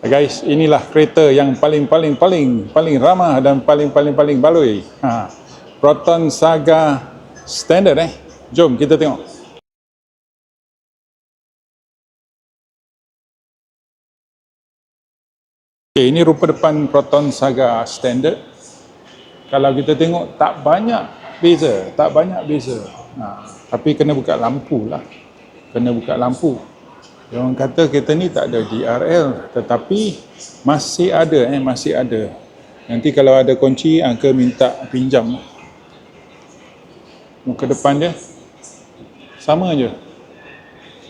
Guys, inilah kereta yang paling paling paling paling ramah dan paling paling paling baloi. Ha. Proton Saga Standard eh. Jom kita tengok. Okay, ini rupa depan Proton Saga Standard. Kalau kita tengok tak banyak beza, tak banyak beza. Ha. Tapi kena buka lampu lah. Kena buka lampu. Yang orang kata kereta ni tak ada DRL tetapi masih ada eh masih ada. Nanti kalau ada kunci angka minta pinjam. Muka depan dia sama je.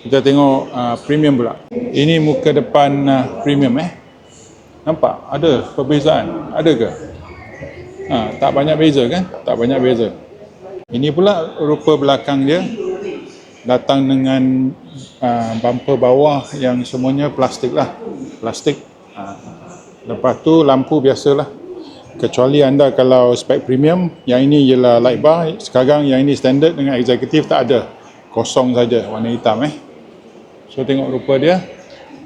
Kita tengok uh, premium pula. Ini muka depan uh, premium eh. Nampak? Ada perbezaan? Ada ke? Ha, tak banyak beza kan? Tak banyak beza. Ini pula rupa belakang dia datang dengan uh, bumper bawah yang semuanya plastik lah. Plastik. Lepas tu lampu biasalah. Kecuali anda kalau spek premium yang ini ialah light bar. Sekarang yang ini standard dengan executive tak ada. Kosong saja warna hitam eh. So tengok rupa dia.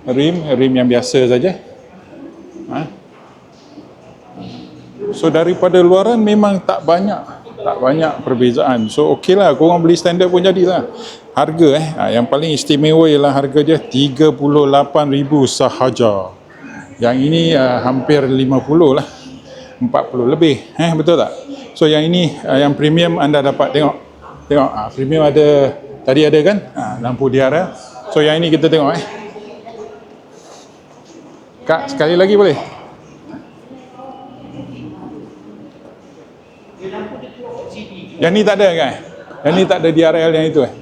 Rim rim yang biasa saja. Ha? so daripada luaran memang tak banyak tak banyak perbezaan. So okey lah, korang beli standard pun jadilah. Harga eh, ha, yang paling istimewa ialah harga dia 38,000 sahaja. Yang ini uh, hampir 50 lah. 40 lebih, eh betul tak? So yang ini uh, yang premium anda dapat tengok. Tengok, uh, premium ada tadi ada kan? Uh, lampu DRL. So yang ini kita tengok eh. Kak, sekali lagi boleh? Yang ni tak ada kan? Yang ni tak ada DRL yang itu eh?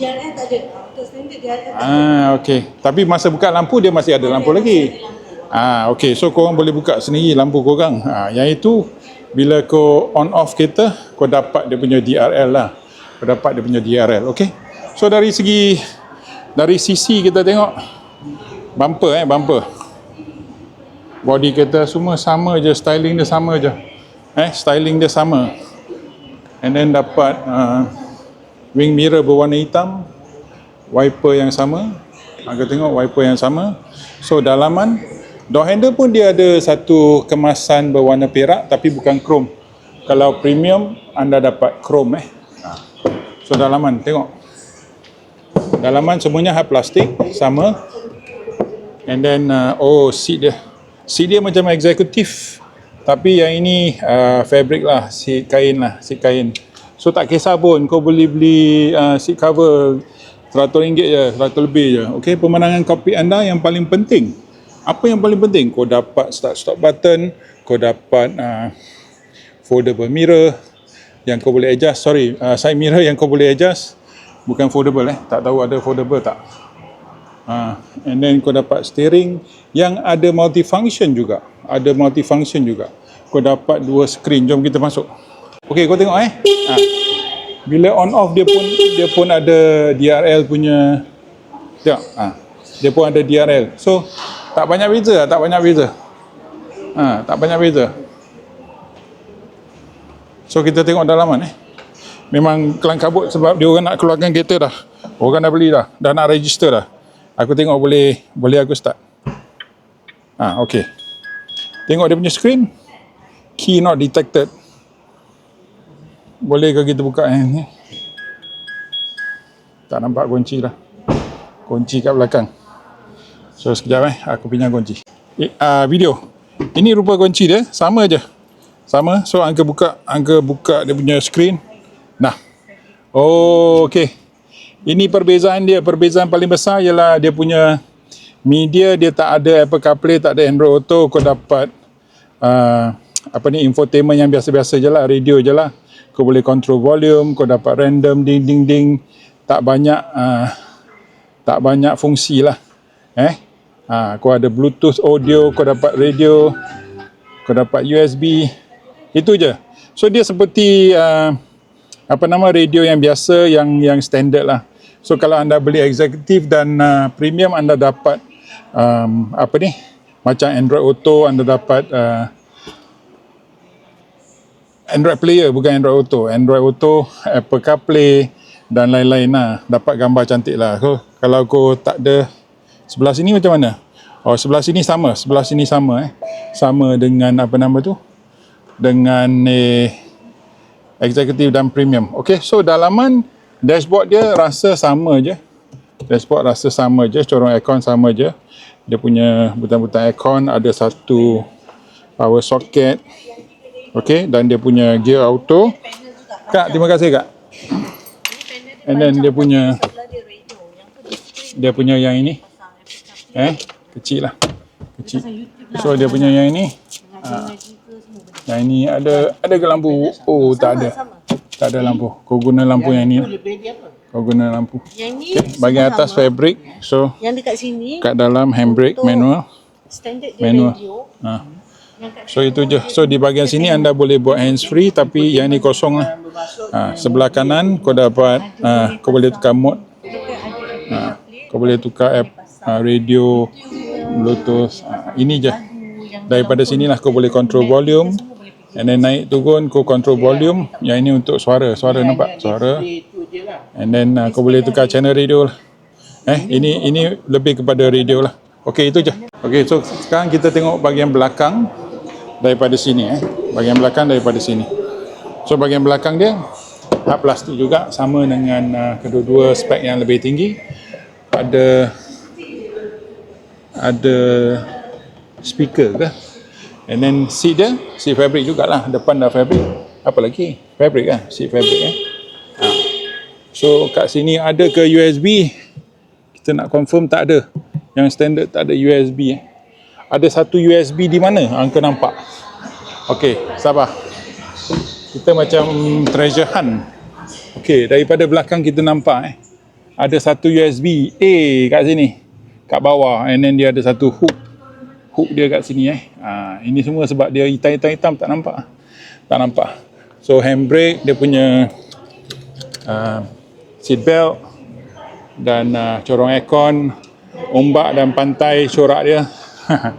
DRL tak ada. Untuk standard DRL tak ada. Ah, okey. Tapi masa buka lampu dia masih ada lampu lagi. Ah, okey. So korang boleh buka sendiri lampu korang. Ah, yang itu bila kau on off kereta, kau dapat dia punya DRL lah. Kau dapat dia punya DRL, okey? So dari segi dari sisi kita tengok bumper eh, bumper. Body kereta semua sama je, styling dia sama je. Eh, styling dia sama and then dapat uh, wing mirror berwarna hitam wiper yang sama. Agak tengok wiper yang sama. So dalaman. Door handle pun dia ada satu kemasan berwarna perak tapi bukan chrome. Kalau premium anda dapat chrome eh. So dalaman. Tengok. Dalaman semuanya hard plastik sama. And then uh, oh seat dia. Seat dia macam eksekutif tapi yang ini uh, fabric lah, seat kain lah, seat kain. So tak kisah pun, kau boleh beli uh, seat cover RM100 je, RM100 lebih je. Okay, pemandangan kokpit anda yang paling penting. Apa yang paling penting? Kau dapat start stop button, kau dapat uh, foldable mirror yang kau boleh adjust. Sorry, uh, side mirror yang kau boleh adjust. Bukan foldable eh, tak tahu ada foldable tak. Uh, and then kau dapat steering yang ada multifunction juga. Ada multifunction juga. Kau dapat dua screen. Jom kita masuk. Okey, kau tengok eh? Ha. bila on off dia pun dia pun ada DRL punya. Tengok ha. dia pun ada DRL so tak banyak beza tak banyak beza. Ha, tak banyak beza. So kita tengok dalaman eh? Memang kelang kabut sebab dia orang nak keluarkan kereta dah. Orang dah beli dah. Dah nak register dah aku tengok boleh boleh aku start ah okey Tengok dia punya screen. Key not detected. Boleh ke kita buka yang ni? Tak nampak kunci lah. Kunci kat belakang. So sekejap eh. Aku pinjam kunci. Eh, uh, video. Ini rupa kunci dia. Sama je. Sama. So angka buka. Angka buka dia punya screen. Nah. Oh, okay. Ini perbezaan dia. Perbezaan paling besar ialah dia punya media dia tak ada Apple CarPlay, tak ada Android Auto, kau dapat uh, apa ni infotainment yang biasa-biasa je lah, radio je lah. Kau boleh control volume, kau dapat random ding ding ding, tak banyak uh, tak banyak fungsi lah. Eh, uh, kau ada Bluetooth audio, kau dapat radio, kau dapat USB, itu je. So dia seperti uh, apa nama radio yang biasa yang yang standard lah. So kalau anda beli executive dan uh, premium anda dapat um, apa ni macam Android Auto anda dapat uh, Android Player bukan Android Auto Android Auto Apple CarPlay dan lain-lain lah dapat gambar cantik lah so, kalau kau tak ada sebelah sini macam mana Oh sebelah sini sama, sebelah sini sama eh. Sama dengan apa nama tu? Dengan eh, executive dan premium. Okey, so dalaman dashboard dia rasa sama je. Dashboard rasa sama je, corong aircon sama je. Dia punya butang-butang aircon ada satu power socket. Okey, dan dia punya gear auto. Kak, terima kasih kak. And then dia punya dia punya yang ini eh kecil lah. Kecil. So dia punya yang ini benda. yang ini ada ada ke lampu? Oh, tak ada. Tak ada lampu. Kau guna lampu yang ini lah. Kau guna lampu. Yang ni Okay, bahagian semua atas sama. fabric. So Yang dekat sini kat dalam handbrake manual. standard dia Manual. radio. Ha. Yang So itu je. So di bahagian sini anda boleh buat hands free tapi yang ni kosong lah. Ha, sebelah kanan kau dapat ha, kau boleh tukar mode. Ha, kau boleh tukar app ha, radio, bluetooth. Ha, ini je. Daripada sinilah kau boleh control volume. And then naik turun kau control volume. Yang ini untuk suara. Suara nampak? Suara. And then uh, kau boleh tukar channel radio lah. Eh, ini ini lebih kepada radio lah. Okey, itu je. Okey, so sekarang kita tengok bahagian belakang daripada sini eh. Bahagian belakang daripada sini. So bahagian belakang dia hard plastik juga sama dengan uh, kedua-dua spek yang lebih tinggi. Ada ada speaker ke? And then seat dia, seat fabric jugalah. Depan dah fabric. Apa lagi? Fabric kan? Seat fabric eh. Ha. So kat sini ada ke USB? Kita nak confirm tak ada. Yang standard tak ada USB eh. Ada satu USB di mana? Angka nampak. Okey, sabar. Kita macam treasure hunt. Okey, daripada belakang kita nampak eh. Ada satu USB A kat sini. Kat bawah and then dia ada satu hook. Hook dia kat sini eh. Ha, ini semua sebab dia hitam-hitam tak nampak. Tak nampak. So handbrake dia punya uh, seat belt dan uh, corong aircon, ombak dan pantai corak dia.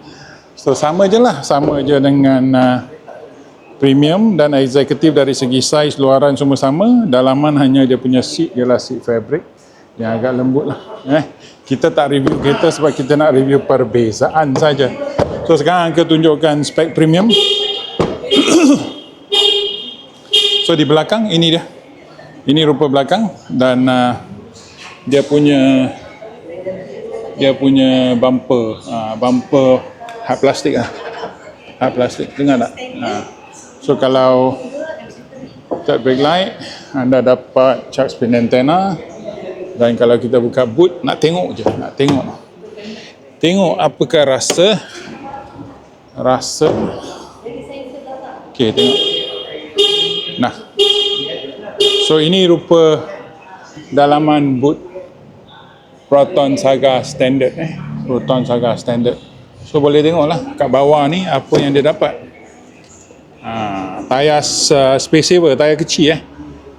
so sama je lah, sama je dengan uh, premium dan executive dari segi saiz luaran semua sama. Dalaman hanya dia punya seat ialah seat fabric yang agak lembut lah. Eh, kita tak review kereta sebab kita nak review perbezaan saja. So sekarang Angka tunjukkan spek premium. so di belakang ini dia. Ini rupa belakang dan uh, dia punya dia punya bumper uh, bumper hard plastik lah hard plastik dengar tak uh. so kalau third brake light anda dapat chuck spin antenna dan kalau kita buka boot nak tengok je nak tengok tengok apakah rasa rasa okey tengok nah so ini rupa dalaman boot Proton Saga standard eh. Proton Saga standard. So boleh tengoklah kat bawah ni apa yang dia dapat. Ha, tayar uh, space saver, tayar kecil eh.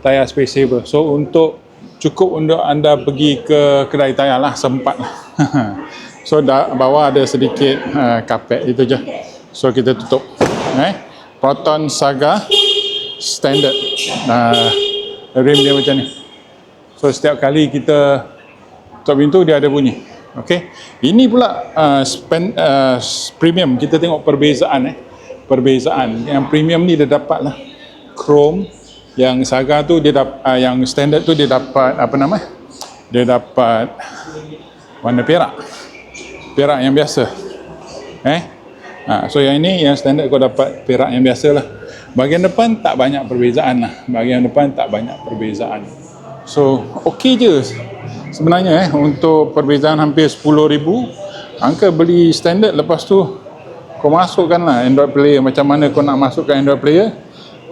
Tayar space saver. So untuk cukup untuk anda pergi ke kedai tayar lah sempat lah. so da, bawah ada sedikit uh, kapet itu je. So kita tutup. Eh. Proton Saga standard. Uh, rim dia macam ni. So setiap kali kita tutup pintu dia ada bunyi. Okey. Ini pula uh, spend, uh, premium. Kita tengok perbezaan eh. Perbezaan. Yang premium ni dia dapat lah chrome. Yang Saga tu dia dapat uh, yang standard tu dia dapat apa nama? Dia dapat warna perak. Perak yang biasa. Eh? Ha, so yang ini yang standard kau dapat perak yang biasa lah. Bahagian depan tak banyak perbezaan lah. Bahagian depan tak banyak perbezaan. So okey je sebenarnya eh untuk perbezaan hampir 10,000 angka beli standard lepas tu kau masukkan lah Android player macam mana kau nak masukkan Android player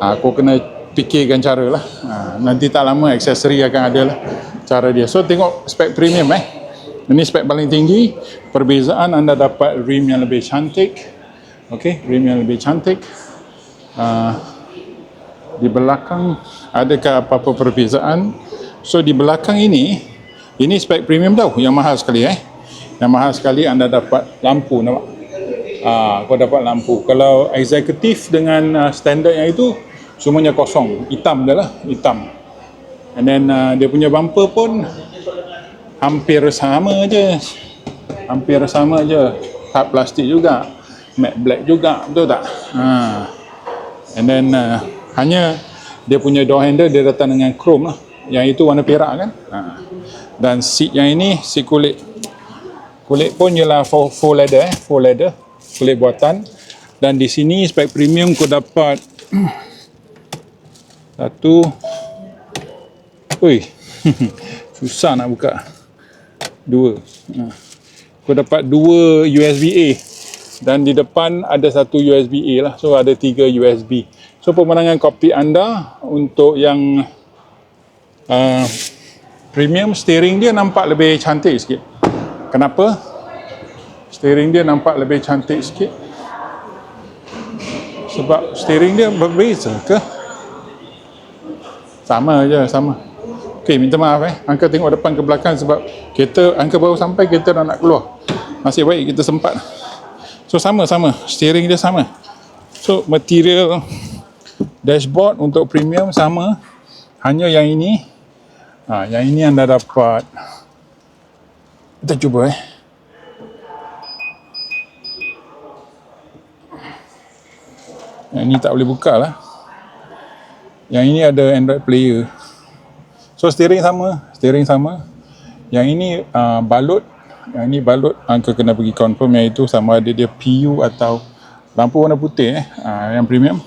ha, kau kena fikirkan cara lah ha, nanti tak lama aksesori akan ada lah cara dia. So tengok spek premium eh. Ini spek paling tinggi. Perbezaan anda dapat rim yang lebih cantik. Ok rim yang lebih cantik. Uh, di belakang adakah apa-apa perbezaan? So di belakang ini ini spek premium tau yang mahal sekali eh. Yang mahal sekali anda dapat lampu nampak? Ah kau dapat lampu. Kalau eksekutif dengan uh, standard yang itu semuanya kosong. Hitam dia lah hitam. And then uh, dia punya bumper pun hampir sama je. Hampir sama je. Hard plastik juga. Matte black juga betul tak? Ha. and then uh, hanya dia punya door handle dia datang dengan chrome lah. Yang itu warna perak kan? Ha. dan seat yang ini seat kulit kulit pun ialah full, leather eh. Full leather kulit buatan. Dan di sini spek premium kau dapat satu. Ui. Susah nak buka. Dua. Kau dapat dua USB A. Dan di depan ada satu USB A lah. So ada tiga USB so pemandangan kokpit anda untuk yang uh, premium steering dia nampak lebih cantik sikit. Kenapa? Steering dia nampak lebih cantik sikit. Sebab steering dia berbeza ke sama je sama. Ok minta maaf eh. Angka tengok depan ke belakang sebab kereta Angka baru sampai kereta dah nak keluar. Nasib baik kita sempat. So sama-sama steering dia sama. So material dashboard untuk premium sama. Hanya yang ini. Ha, yang ini anda dapat. Kita cuba eh. Yang ini tak boleh buka lah yang ini ada Android player. So steering sama steering sama. Yang ini uh, balut. Yang ini balut angka kena pergi confirm. Yang itu sama ada dia PU atau lampu warna putih eh. Uh, yang premium.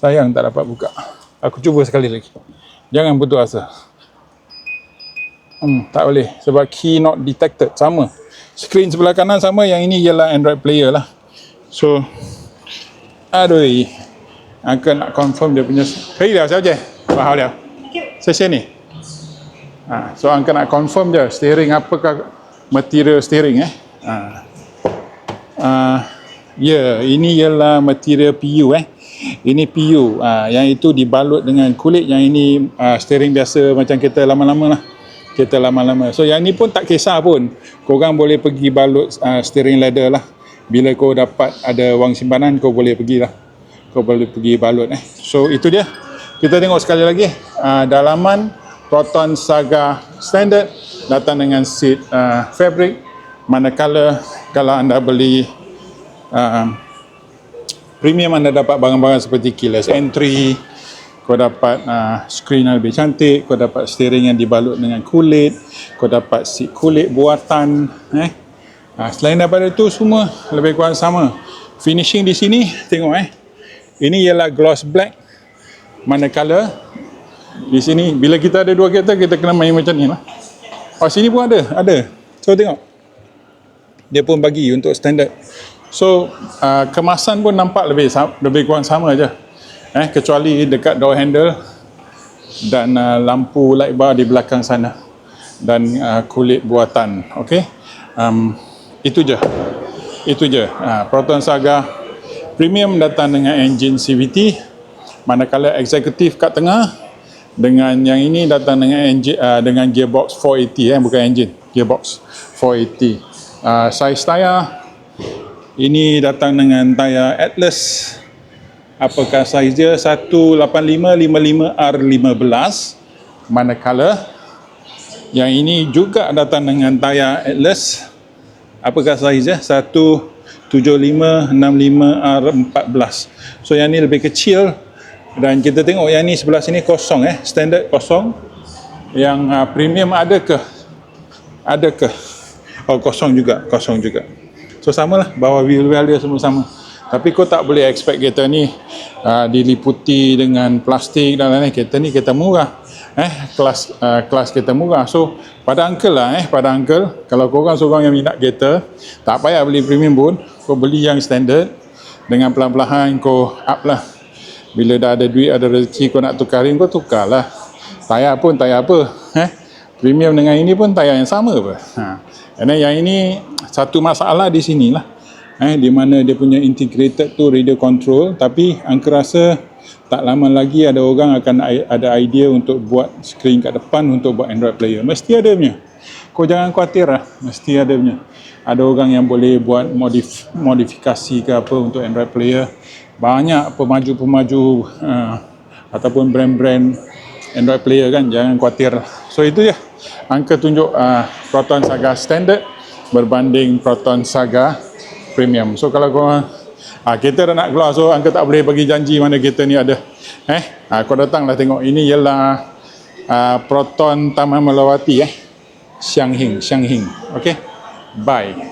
Sayang tak dapat buka. Aku cuba sekali lagi. Jangan putus asa. Hmm, tak boleh sebab key not detected. Sama. Screen sebelah kanan sama yang ini ialah Android player lah. So Aduh. Angka nak confirm dia punya free dah saya je Faham dia. Sesi ni. Ha, so angka nak confirm je steering apakah material steering eh? Ha. Uh, ya, yeah, ini ialah material PU eh. Ini PU. Uh, ha, yang itu dibalut dengan kulit. Yang ini uh, steering biasa macam kita lama-lama lah. Kita lama-lama. So yang ni pun tak kisah pun. Korang boleh pergi balut uh, steering leather lah bila kau dapat ada wang simpanan kau boleh pergi lah kau boleh pergi balut eh. So itu dia. Kita tengok sekali lagi uh, dalaman Proton Saga standard datang dengan seat uh, fabric. Manakala kalau anda beli uh, premium anda dapat barang-barang seperti keyless entry kau dapat uh, screen yang lebih cantik kau dapat steering yang dibalut dengan kulit kau dapat seat kulit buatan eh uh, selain daripada itu semua lebih kurang sama. Finishing di sini tengok eh. Ini ialah gloss black. Manakala di sini bila kita ada dua kereta kita kena main macam ni lah. Oh sini pun ada ada. So tengok. Dia pun bagi untuk standard. So uh, kemasan pun nampak lebih lebih kurang sama aja. Eh kecuali dekat door handle dan uh, lampu light bar di belakang sana dan uh, kulit buatan. Okey. Um, itu je. Itu je. Uh, Proton Saga Premium datang dengan engine CVT manakala executive kat tengah dengan yang ini datang dengan engine uh, dengan gearbox 480 eh bukan engine gearbox 480 uh, size tayar ini datang dengan tayar Atlas. Apakah saiz dia? 185-55R15. Manakala yang ini juga datang dengan tayar Atlas. Apakah saiz dia? 175-65R14. So yang ni lebih kecil dan kita tengok yang ni sebelah sini kosong eh, standard kosong. Yang uh, premium ada ke? Ada ke? Oh kosong juga, kosong juga. So samalah bawah wheel well dia semua sama. Tapi kau tak boleh expect kereta ni uh, diliputi dengan plastik dan lain-lain. Kereta ni kereta murah. Eh kelas uh, kelas kereta murah. So pada uncle lah eh pada uncle kalau kau orang seorang yang minat kereta tak payah beli premium pun kau beli yang standard dengan pelan-pelan kau up lah. Bila dah ada duit ada rezeki kau nak tukarin kau tukarlah. Tayar pun tayar apa eh premium dengan ini pun tayar yang sama apa. Ha. And then yang ini satu masalah di sini lah eh, di mana dia punya integrated tu radio control tapi angka rasa tak lama lagi ada orang akan ada idea untuk buat screen kat depan untuk buat Android player. Mesti ada punya. Kau jangan khawatir lah. Mesti ada punya. Ada orang yang boleh buat modif modifikasi ke apa untuk Android player. Banyak pemaju-pemaju uh, ataupun brand-brand Android player kan. Jangan khawatir lah. So itu je. Angka tunjuk uh, Proton Saga Standard berbanding Proton Saga Premium. So kalau korang Ah, kereta dah nak keluar so angka tak boleh bagi janji mana kereta ni ada. Eh, ah, kau datanglah tengok ini ialah ah, Proton Taman Melawati eh. Xianghing, Xianghing. Okay. Bye.